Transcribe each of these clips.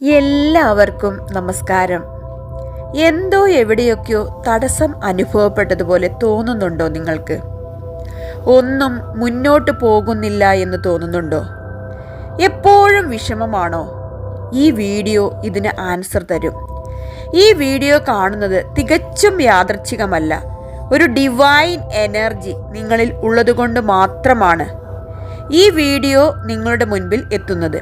എല്ലാവർക്കും നമസ്കാരം. എന്തോ എവിടെയൊക്കെയോ തടസ്സം അനുഭവപ്പെട്ടതുപോലെ തോന്നുന്നുണ്ടോ നിങ്ങൾക്ക്? ഒന്നും മുന്നോട്ട് പോകുന്നില്ല എന്ന് തോന്നുന്നുണ്ടോ? എപ്പോഴും വിഷമമാണോ? ഈ വീഡിയോ ഇതിന് ആൻസർ തരും. ഈ വീഡിയോ കാണുന്നത് തികച്ചും യാദർച്ഛികമല്ല ഒരു ഡിവൈൻ എനർജി നിങ്ങളിൽ ഉള്ളതുകൊണ്ട് മാത്രമാണ് ഈ വീഡിയോ നിങ്ങളുടെ മുൻപിൽ എത്തുന്നത്.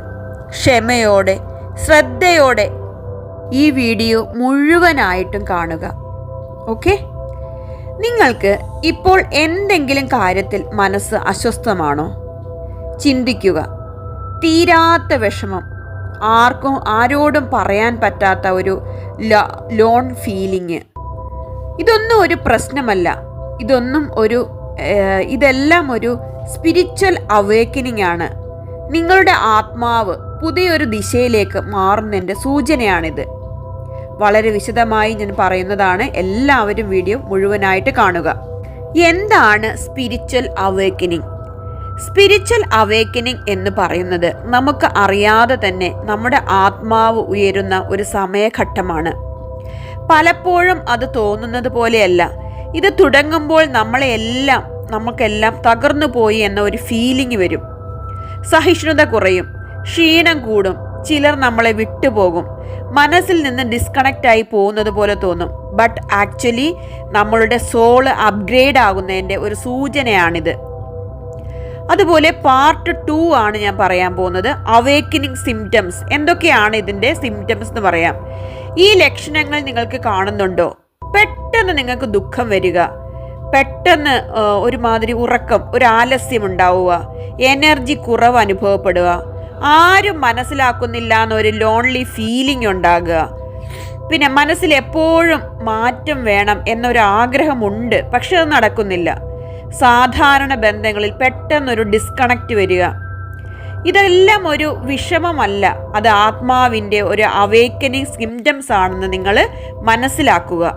ക്ഷമയോടെ ശ്രദ്ധയോടെ ഈ വീഡിയോ മുഴുവനായിട്ടും കാണുക. ഓക്കെ? നിങ്ങൾക്ക് ഇപ്പോൾ എന്തെങ്കിലും കാര്യത്തിൽ മനസ്സ് അസ്വസ്ഥമാണോ? ചിന്തിക്കുക. തീരാത്ത വിഷമം. ആർക്കും ആരോടും പറയാൻ പറ്റാത്ത ഒരു ലോൺ ഫീലിംഗ്. ഇതൊന്നും ഒരു പ്രശ്നമല്ല. ഇതൊന്നും ഒരു ഇതെല്ലാം ഒരു സ്പിരിച്വൽ അവേക്കനിങ് ആണ് നിങ്ങളുടെ ആത്മാവ് പുതിയൊരു ദിശയിലേക്ക് മാറുന്നതിന്റെ സൂചനയാണിത്. വളരെ വിശദമായി ഞാൻ പറയുന്നതാണ് എല്ലാവരും വീഡിയോ മുഴുവനായിട്ട് കാണുക. എന്താണ് സ്പിരിച്വൽ അവേക്കനിങ് സ്പിരിച്വൽ അവേക്കനിങ് എന്ന് പറയുന്നത് നമുക്ക് അറിയാതെ തന്നെ നമ്മുടെ ആത്മാവ് ഉയരുന്ന ഒരു സമയഘട്ടമാണ്. പലപ്പോഴും അത് തോന്നുന്നത് പോലെയല്ല. ഇത് തുടങ്ങുമ്പോൾ നമ്മളെ എല്ലാം നമുക്കെല്ലാം തകർന്നു പോയി എന്ന ഒരു ഫീലിംഗ് വരും. സഹിഷ്ണുത കുറയും. ക്ഷീണം കൂടും. ചിലർ നമ്മളെ വിട്ടുപോകും. മനസ്സിൽ നിന്ന് ഡിസ്കണക്റ്റ് ആയി പോകുന്നത് പോലെ തോന്നും. ബട്ട് ആക്ച്വലി നമ്മളുടെ സോൾ അപ്ഗ്രേഡ് ആകുന്നതിന്റെ ഒരു സൂചനയാണിത്. അതുപോലെ പാർട്ട് ടു ആണ് ഞാൻ പറയാൻ പോകുന്നത്. അവേക്കനിങ് സിംറ്റംസ് എന്തൊക്കെയാണ് ഇതിന്റെ സിംറ്റംസ് എന്ന് പറയാം. ഈ ലക്ഷണങ്ങൾ നിങ്ങൾക്ക് കാണുന്നുണ്ടോ? പെട്ടെന്ന് നിങ്ങൾക്ക് ദുഃഖം വരിക. പെട്ടെന്ന് ഒരുമാതിരി ഉറക്കം ഒരു ആലസ്യം ഉണ്ടാവുക. എനർജി കുറവ് അനുഭവപ്പെടുക. ആരും മനസ്സിലാക്കുന്നില്ല എന്നൊരു ലോൺലി ഫീലിംഗ് ഉണ്ടാകുക. പിന്നെ മനസ്സിൽ എപ്പോഴും മാറ്റം വേണം എന്നൊരു ആഗ്രഹമുണ്ട് പക്ഷെ അത് നടക്കുന്നില്ല. സാധാരണ ബന്ധങ്ങളിൽ പെട്ടെന്നൊരു ഡിസ്കണക്റ്റ് വരിക. ഇതെല്ലാം ഒരു വിഷമമല്ല അത് ആത്മാവിന്റെ ഒരു അവേക്കനിങ് സിംറ്റംസ് ആണെന്ന് നിങ്ങൾ മനസ്സിലാക്കുക.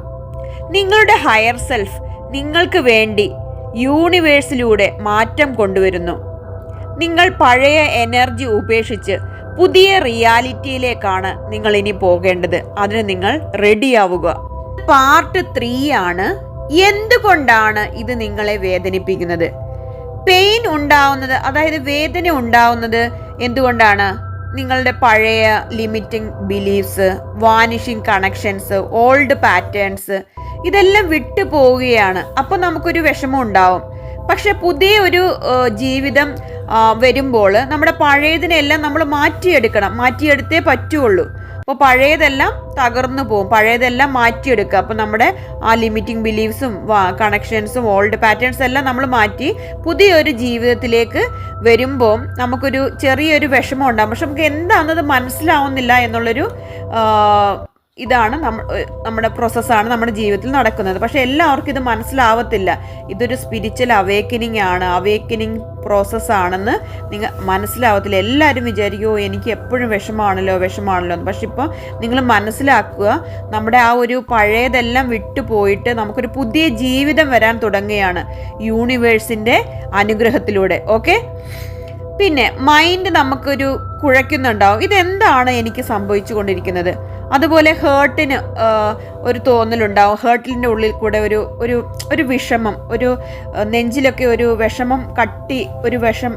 നിങ്ങളുടെ ഹയർ സെൽഫ് നിങ്ങൾക്ക് വേണ്ടി യൂണിവേഴ്സിലൂടെ മാറ്റം കൊണ്ടുവരുന്നു. നിങ്ങൾ പഴയ എനർജി ഉപേക്ഷിച്ച് പുതിയ റിയാലിറ്റിയിലേക്കാണ് നിങ്ങൾ ഇനി പോകേണ്ടത്. അതിന് നിങ്ങൾ റെഡിയാവുക പാർട്ട് ത്രീ ആണ് എന്തുകൊണ്ടാണ് ഇത് നിങ്ങളെ വേദനിപ്പിക്കുന്നത്? പെയിൻ ഉണ്ടാവുന്നത് അതായത് വേദന ഉണ്ടാവുന്നത് എന്തുകൊണ്ടാണ്? നിങ്ങളുടെ പഴയ limiting beliefs vanishing connections old patterns ഇതെല്ലാം വിട്ടു പോവുകയാണ് അപ്പോൾ നമുക്കൊരു വിഷമം ഉണ്ടാവും. പക്ഷെ പുതിയ ഒരു ജീവിതം വരുമ്പോൾ നമ്മുടെ പഴയതിനെല്ലാം നമ്മൾ മാറ്റിയെടുക്കണം. മാറ്റിയെടുത്തേ പറ്റുള്ളൂ. അപ്പോൾ പഴയതെല്ലാം തകർന്നു പോകും. പഴയതെല്ലാം മാറ്റിയെടുക്കുക. അപ്പോൾ നമ്മുടെ ആ ലിമിറ്റിംഗ് ബിലീഫ്സും കണക്ഷൻസും ഓൾഡ് പാറ്റേൺസ് എല്ലാം നമ്മൾ മാറ്റി പുതിയൊരു ജീവിതത്തിലേക്ക് വരുമ്പോൾ നമുക്കൊരു ചെറിയൊരു വിഷമം ഉണ്ടാകും. പക്ഷെ നമുക്ക് എന്താണെന്നത് മനസ്സിലാവുന്നില്ല എന്നുള്ളൊരു ഇതാണ് നമ്മ നമ്മുടെ പ്രോസസ്സാണ് നമ്മുടെ ജീവിതത്തിൽ നടക്കുന്നത്. പക്ഷെ എല്ലാവർക്കും ഇത് മനസ്സിലാവത്തില്ല. ഇതൊരു സ്പിരിച്വൽ അവേക്കനിങ് ആണ്. അവേക്കനിങ് പ്രോസസ്സാണെന്ന് നിങ്ങൾ മനസ്സിലാവത്തില്ല. എല്ലാവരും വിചാരിക്കുമോ എനിക്ക് എപ്പോഴും വിഷമാണല്ലോ വിഷമാണല്ലോ എന്ന്. പക്ഷെ ഇപ്പോൾ നിങ്ങൾ മനസ്സിലാക്കുക നമ്മുടെ ആ ഒരു പഴയതെല്ലാം വിട്ടു പോയിട്ട് നമുക്കൊരു പുതിയ ജീവിതം വരാൻ തുടങ്ങുകയാണ് യൂണിവേഴ്സിന്റെ അനുഗ്രഹത്തിലൂടെ. ഓക്കെ? പിന്നെ മൈൻഡ് നമുക്കൊരു കുഴയ്ക്കുന്നുണ്ടാവും. ഇതെന്താണ് എനിക്ക് സംഭവിച്ചു കൊണ്ടിരിക്കുന്നത്? അതുപോലെ ഹേർട്ടിന് ഒരു തോന്നലുണ്ടാവും. ഹേർട്ടിന്റെ ഉള്ളിൽ കൂടെ ഒരു ഒരു ഒരു വിഷമം ഒരു നെഞ്ചിലൊക്കെ ഒരു വിഷമം കട്ടി ഒരു വിഷം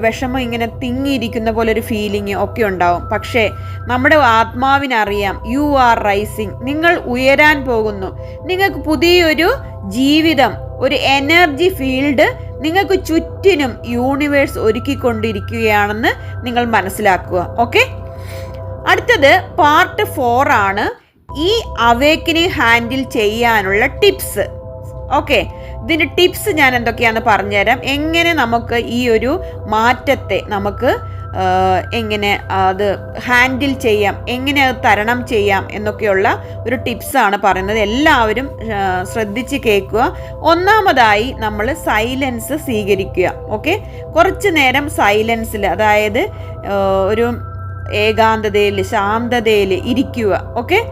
വിഷമം ഇങ്ങനെ തിങ്ങിയിരിക്കുന്ന പോലെ ഒരു ഫീലിംഗ് ഒക്കെ ഉണ്ടാവും. പക്ഷേ നമ്മുടെ ആത്മാവിനറിയാം യു ആർ റൈസിങ് നിങ്ങൾ ഉയരാൻ പോകുന്നു. നിങ്ങൾക്ക് പുതിയൊരു ജീവിതം ഒരു എനർജി ഫീൽഡ് നിങ്ങൾക്ക് ചുറ്റിനും യൂണിവേഴ്സ് ഒരുക്കിക്കൊണ്ടിരിക്കുകയാണെന്ന് നിങ്ങൾ മനസ്സിലാക്കുക. ഓക്കെ അടുത്തത് പാർട്ട് ഫോർ ആണ് ഈ അവേക്കിനെ ഹാൻഡിൽ ചെയ്യാനുള്ള ടിപ്സ് ഓക്കെ ഇതിന്റെ ടിപ്സ് ഞാൻ എന്തൊക്കെയാണെന്ന് പറഞ്ഞുതരാം. എങ്ങനെ നമുക്ക് ഈ ഒരു മാറ്റത്തെ നമുക്ക് എങ്ങനെ അത് ഹാൻഡിൽ ചെയ്യാം എങ്ങനെ അത് തരണം ചെയ്യാം എന്നൊക്കെയുള്ള ഒരു ടിപ്സാണ് പറയുന്നത്. എല്ലാവരും ശ്രദ്ധിച്ച് കേൾക്കുക. ഒന്നാമതായി നമ്മൾ സൈലൻസ് സ്വീകരിക്കുക. ഓക്കെ കുറച്ച് നേരം സൈലൻസിൽ അതായത് ഒരു ഏകാന്തതയിൽ ശാന്തതയിൽ ഇരിക്കുക ഓക്കെ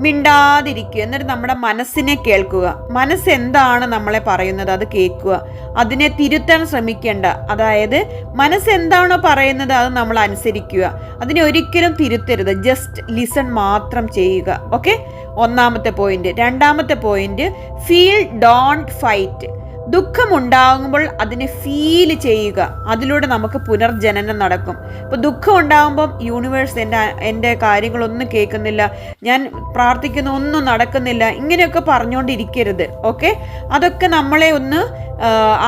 മിണ്ടാതിരിക്കുക. എന്നിട്ട് നമ്മുടെ മനസ്സിനെ കേൾക്കുക. മനസ്സ് എന്താണ് നമ്മളെ പറയുന്നത്? അത് കേൾക്കുക. അതിനെ തിരുത്താൻ ശ്രമിക്കേണ്ട. അതായത് മനസ്സ് എന്താണോ പറയുന്നത് അത് നമ്മൾ അനുസരിക്കുക. അതിനെ ഒരിക്കലും തിരുത്തരുത്. ജസ്റ്റ് ലിസൺ മാത്രം ചെയ്യുക ഓക്കെ ഒന്നാമത്തെ പോയിന്റ് രണ്ടാമത്തെ പോയിന്റ് ഫീൽ ഡോണ്ട് ഫൈറ്റ് ദുഃഖമുണ്ടാകുമ്പോൾ അതിനെ ഫീൽ ചെയ്യുക. അതിലൂടെ നമുക്ക് പുനർജനനം നടക്കും. ഇപ്പോൾ ദുഃഖം ഉണ്ടാകുമ്പം യൂണിവേഴ്സ് എന്റെ എന്റെ കാര്യങ്ങളൊന്നും കേൾക്കുന്നില്ല. ഞാൻ പ്രാർത്ഥിക്കുന്ന ഒന്നും നടക്കുന്നില്ല. ഇങ്ങനെയൊക്കെ പറഞ്ഞുകൊണ്ടിരിക്കരുത്. ഓക്കെ അതൊക്കെ നമ്മളെ ഒന്ന്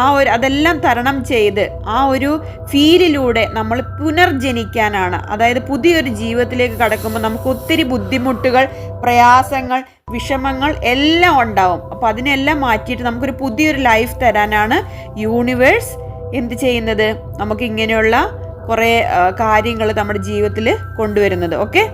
ആ ഒരു അതെല്ലാം തരണം ചെയ്ത് ആ ഒരു ഫീലിലൂടെ നമ്മൾ പുനർജനിക്കാനാണ്. അതായത് പുതിയൊരു ജീവിതത്തിലേക്ക് കടക്കുമ്പോൾ നമുക്ക് ഒത്തിരി ബുദ്ധിമുട്ടുകൾ പ്രയാസങ്ങൾ വിഷമങ്ങൾ എല്ലാം ഉണ്ടാവും. അപ്പോൾ അതിനെല്ലാം മാറ്റിയിട്ട് നമുക്കൊരു പുതിയൊരു ലൈഫ് തരാനാണ് യൂണിവേഴ്സ് എന്ത് ചെയ്യുന്നത്? നമുക്ക് ഇങ്ങനെയുള്ള കുറേ കാര്യങ്ങൾ നമ്മുടെ ജീവിതത്തിൽ കൊണ്ടുവരുന്നത്. ഓക്കെ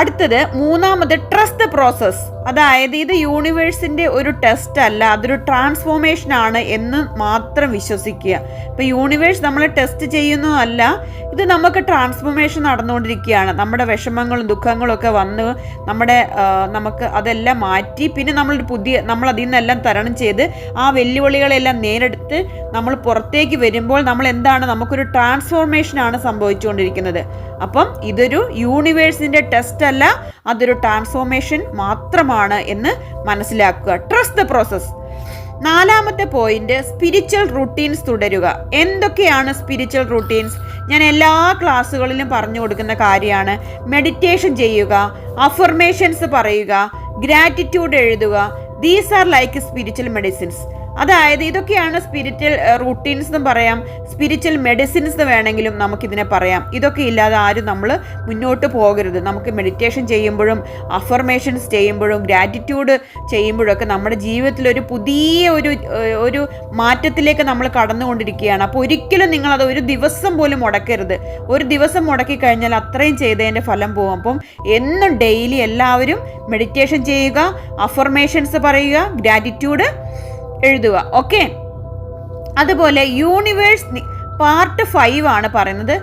അടുത്തത് മൂന്നാമത് ട്രസ്റ്റ് പ്രോസസ് അതായത് ഇത് യൂണിവേഴ്സിന്റെ ഒരു ടെസ്റ്റ് അല്ല അതൊരു ട്രാൻസ്ഫോർമേഷൻ ആണ് എന്ന് മാത്രം വിശ്വസിക്കുക. ഇപ്പോൾ യൂണിവേഴ്സ് നമ്മളെ ടെസ്റ്റ് ചെയ്യുന്നതല്ല ഇത് നമുക്ക് ട്രാൻസ്ഫോർമേഷൻ നടന്നുകൊണ്ടിരിക്കുകയാണ്. നമ്മുടെ വിഷമങ്ങളും ദുഃഖങ്ങളും ഒക്കെ വന്ന് നമ്മുടെ നമുക്ക് അതെല്ലാം മാറ്റി പിന്നെ നമ്മളൊരു പുതിയ നമ്മൾ അതിൽ നിന്നെല്ലാം തരണം ചെയ്ത് ആ വെല്ലുവിളികളെല്ലാം നേരെടുത്ത് നമ്മൾ പുറത്തേക്ക് വരുമ്പോൾ നമ്മൾ എന്താണ് നമുക്കൊരു ട്രാൻസ്ഫോർമേഷനാണ് സംഭവിച്ചുകൊണ്ടിരിക്കുന്നത്. അപ്പം ഇതൊരു യൂണിവേഴ്സിന്റെ ടെസ്റ്റ് അല്ല അതൊരു ട്രാൻസ്ഫോർമേഷൻ മാത്രമാണ്. എന്ന് മനസ്സിലാക്കുക. ട്രസ്റ്റ് ദ പ്രോസസ് നാലാമത്തെ പോയിന്റ് സ്പിരിച്വൽ റുട്ടീൻസ് തുടരുക. എന്തൊക്കെയാണ് സ്പിരിച്വൽ റുട്ടീൻസ് ഞാൻ എല്ലാ ക്ലാസ്സുകളിലും പറഞ്ഞു കൊടുക്കുന്ന കാര്യമാണ്. മെഡിറ്റേഷൻ ചെയ്യുക അഫർമേഷൻസ് പറയുക ഗ്രാറ്റിറ്റ്യൂഡ് എഴുതുക. These are like spiritual medicines അതായത് ഇതൊക്കെയാണ് സ്പിരിച്വൽ റൂട്ടീൻസ് എന്ന് പറയാം. സ്പിരിച്വൽ മെഡിസിൻസ് വേണമെങ്കിലും നമുക്കിതിനെ പറയാം. ഇതൊക്കെ ഇല്ലാതെ ആരും നമ്മൾ മുന്നോട്ട് പോകരുത്. നമുക്ക് മെഡിറ്റേഷൻ ചെയ്യുമ്പോഴും അഫർമേഷൻസ് ചെയ്യുമ്പോഴും ഗ്രാറ്റിറ്റ്യൂഡ് ചെയ്യുമ്പോഴൊക്കെ നമ്മുടെ ജീവിതത്തിൽ ഒരു പുതിയ ഒരു ഒരു മാറ്റത്തിലേക്ക് നമ്മൾ കടന്നുകൊണ്ടിരിക്കുകയാണ്. അപ്പോൾ ഒരിക്കലും നിങ്ങളത് ഒരു ദിവസം പോലും മുടക്കരുത്. ഒരു ദിവസം മുടക്കി കഴിഞ്ഞാൽ അത്രയും ചെയ്തതിന്റെ ഫലം പോകും. അപ്പം എന്നും ഡെയിലി എല്ലാവരും മെഡിറ്റേഷൻ ചെയ്യുക അഫർമേഷൻസ് പറയുക ഗ്രാറ്റിറ്റ്യൂഡ് എഴുതുക. ഓക്കെ അതുപോലെ യൂണിവേഴ്സ് പാർട്ട് ഫൈവ് ആണ് പറയുന്നത്.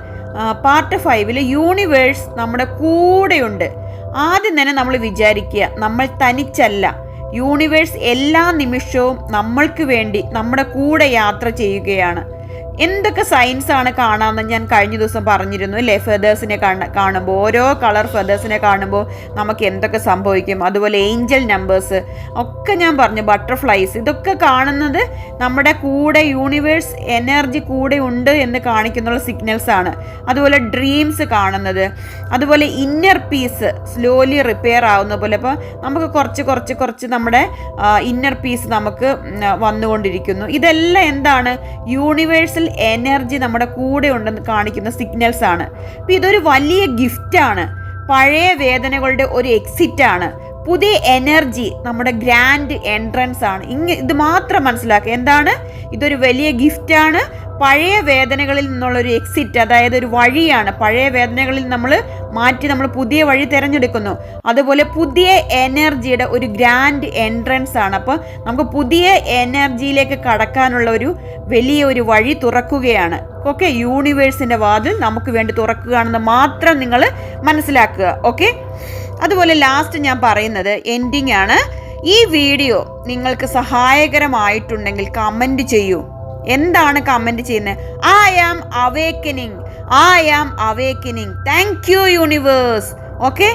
പാർട്ട് ഫൈവിൽ യൂണിവേഴ്സ് നമ്മുടെ കൂടെയുണ്ട്. ആദ്യം തന്നെ നമ്മൾ വിചാരിക്കുക നമ്മൾ തനിച്ചല്ല. യൂണിവേഴ്സ് എല്ലാ നിമിഷവും നമ്മൾക്ക് വേണ്ടി നമ്മുടെ കൂടെ യാത്ര ചെയ്യുകയാണ്. എന്തൊക്കെ സയൻസ് ആണ് കാണാമെന്ന് ഞാൻ കഴിഞ്ഞ ദിവസം പറഞ്ഞിരുന്നു അല്ലേ? ഫെദേഴ്സിനെ കാണുമ്പോൾ ഓരോ കളർ ഫെദേഴ്സിനെ കാണുമ്പോൾ നമുക്ക് എന്തൊക്കെ സംഭവിക്കും? അതുപോലെ ഏഞ്ചൽ നമ്പേഴ്സ് ഒക്കെ ഞാൻ പറഞ്ഞു ബട്ടർഫ്ലൈസ് ഇതൊക്കെ കാണുന്നത് നമ്മുടെ കൂടെ യൂണിവേഴ്സ് എനർജി കൂടെ ഉണ്ട് എന്ന് കാണിക്കുന്നുള്ള സിഗ്നൽസ് ആണ്. അതുപോലെ ഡ്രീംസ് കാണുന്നത്. അതുപോലെ ഇന്നർ പീസ് സ്ലോലി റിപ്പയർ ആവുന്ന പോലെ. അപ്പോൾ നമുക്ക് കുറച്ച് കുറച്ച് കുറച്ച് നമ്മുടെ ഇന്നർ പീസ് നമുക്ക് വന്നുകൊണ്ടിരിക്കുന്നു. ഇതെല്ലാം എന്താണ്? യൂണിവേഴ്സൽ എനർജി നമ്മുടെ കൂടെ ഉണ്ടെന്ന് കാണിക്കുന്ന സിഗ്നൽസ് ആണ്. അപ്പം ഇതൊരു വലിയ ഗിഫ്റ്റാണ് പഴയ വേദനകളുടെ ഒരു എക്സിറ്റ് ആണ്. പുതിയ എനർജി നമ്മുടെ ഗ്രാൻഡ് എൻട്രൻസ് ആണ്. ഇങ്ങ ഇത് മാത്രം മനസ്സിലാക്കുക. എന്താണ്? ഇതൊരു വലിയ ഗിഫ്റ്റാണ് പഴയ വേദനകളിൽ നിന്നുള്ള ഒരു എക്സിറ്റ് അതായത് ഒരു വഴിയാണ്. പഴയ വേദനകളിൽ നമ്മൾ മാറ്റി നമ്മൾ പുതിയ വഴി തിരഞ്ഞെടുക്കുന്നു. അതുപോലെ പുതിയ എനർജിയുടെ ഒരു ഗ്രാൻഡ് എൻട്രൻസ് ആണ്. അപ്പോൾ നമുക്ക് പുതിയ എനർജിയിലേക്ക് കടക്കാനുള്ള ഒരു വലിയ ഒരു വഴി തുറക്കുകയാണ്. ഓക്കെ യൂണിവേഴ്സിന്റെ വാതിൽ നമുക്ക് വേണ്ടി തുറക്കുകയാണെന്ന് മാത്രം നിങ്ങൾ മനസ്സിലാക്കുക. ഓക്കെ അതുപോലെ ലാസ്റ്റ് ഞാൻ പറയുന്നത് എൻഡിങ് ആണ്. ഈ വീഡിയോ നിങ്ങൾക്ക് സഹായകരമായിട്ടുണ്ടെങ്കിൽ കമന്റ് ചെയ്യൂ. എന്താണ് കമന്റ് ചെയ്യുന്നത്? I am awakening I am awakening thank you universe okay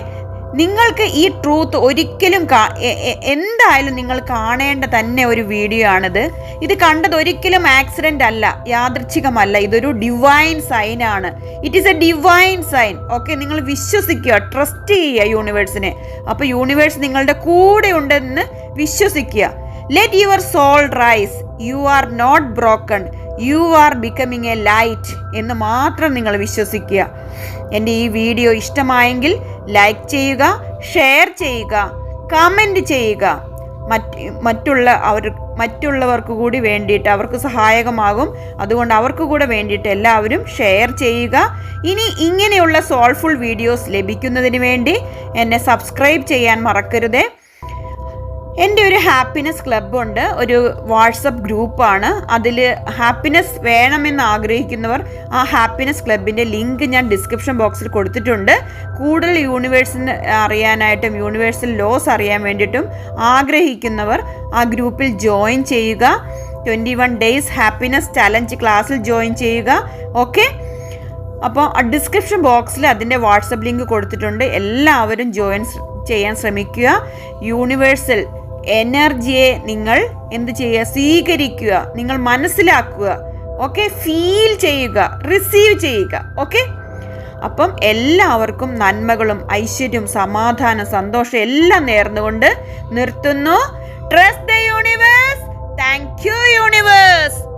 നിങ്ങൾക്ക് ഈ ട്രൂത്ത് ഒരിക്കലും എന്തായാലും നിങ്ങൾ കാണേണ്ട തന്നെ ഒരു വീഡിയോ ആണിത്. ഇത് കണ്ടത് ഒരിക്കലും ആക്സിഡന്റ് അല്ല യാദൃച്ഛികമല്ല. ഇതൊരു ഡിവൈൻ സൈൻ ആണ്. It is a divine sign okay നിങ്ങൾ വിശ്വസിക്കുക ട്രസ്റ്റ് ചെയ്യുക യൂണിവേഴ്സിനെ അപ്പോൾ യൂണിവേഴ്സ് നിങ്ങളുടെ കൂടെ ഉണ്ടെന്ന് വിശ്വസിക്കുക. Let your soul rise you are not broken you are becoming a light എന്ന് മാത്രം നിങ്ങൾ വിശ്വസിക്കുക. എന്റെ ഈ വീഡിയോ ഇഷ്ടമായെങ്കിൽ ലൈക്ക് ചെയ്യുക ഷെയർ ചെയ്യുക കമന്റ് ചെയ്യുക. മറ്റ് മറ്റുള്ള അവർ മറ്റുള്ളവർക്ക് കൂടി വേണ്ടിയിട്ട് അവർക്ക് സഹായകമാകും. അതുകൊണ്ട് അവർക്ക് കൂടെ വേണ്ടിയിട്ട് എല്ലാവരും ഷെയർ ചെയ്യുക. ഇനി ഇങ്ങനെയുള്ള സോൾഫുൾ വീഡിയോസ് ലഭിക്കുന്നതിന് വേണ്ടി എന്നെ സബ്സ്ക്രൈബ് ചെയ്യാൻ മറക്കരുതേ. എന്റെ ഒരു ഹാപ്പിനെസ് ക്ലബ്ബുണ്ട് ഒരു വാട്സപ്പ് ഗ്രൂപ്പാണ് അതിൽ ഹാപ്പിനെസ് വേണമെന്ന് ആഗ്രഹിക്കുന്നവർ ആ ഹാപ്പിനെസ് ക്ലബിന്റെ ലിങ്ക് ഞാൻ ഡിസ്ക്രിപ്ഷൻ ബോക്സിൽ കൊടുത്തിട്ടുണ്ട്. കൂടുതൽ യൂണിവേഴ്സിന് അറിയാനായിട്ടും യൂണിവേഴ്സൽ ലോസ് അറിയാൻ വേണ്ടിയിട്ടും ആഗ്രഹിക്കുന്നവർ ആ ഗ്രൂപ്പിൽ ജോയിൻ ചെയ്യുക. Twenty one days happiness challenge ക്ലാസ്സിൽ ജോയിൻ ചെയ്യുക. ഓക്കെ അപ്പോൾ ഡിസ്ക്രിപ്ഷൻ ബോക്സിൽ അതിന്റെ വാട്സപ്പ് ലിങ്ക് കൊടുത്തിട്ടുണ്ട്. എല്ലാവരും ജോയിൻ ചെയ്യാൻ ശ്രമിക്കുക. യൂണിവേഴ്സൽ എനർജിയെ നിങ്ങൾ എന്ത് ചെയ്യുക? സ്വീകരിക്കുക. നിങ്ങൾ മനസ്സിലാക്കുക. ഓക്കെ ഫീൽ ചെയ്യുക. റിസീവ് ചെയ്യുക. ഓക്കെ അപ്പം എല്ലാവർക്കും നന്മകളും ഐശ്വര്യവും സമാധാനം സന്തോഷം എല്ലാം നേർന്നുകൊണ്ട് നിർത്തുന്നു. Trust the universe thank you universe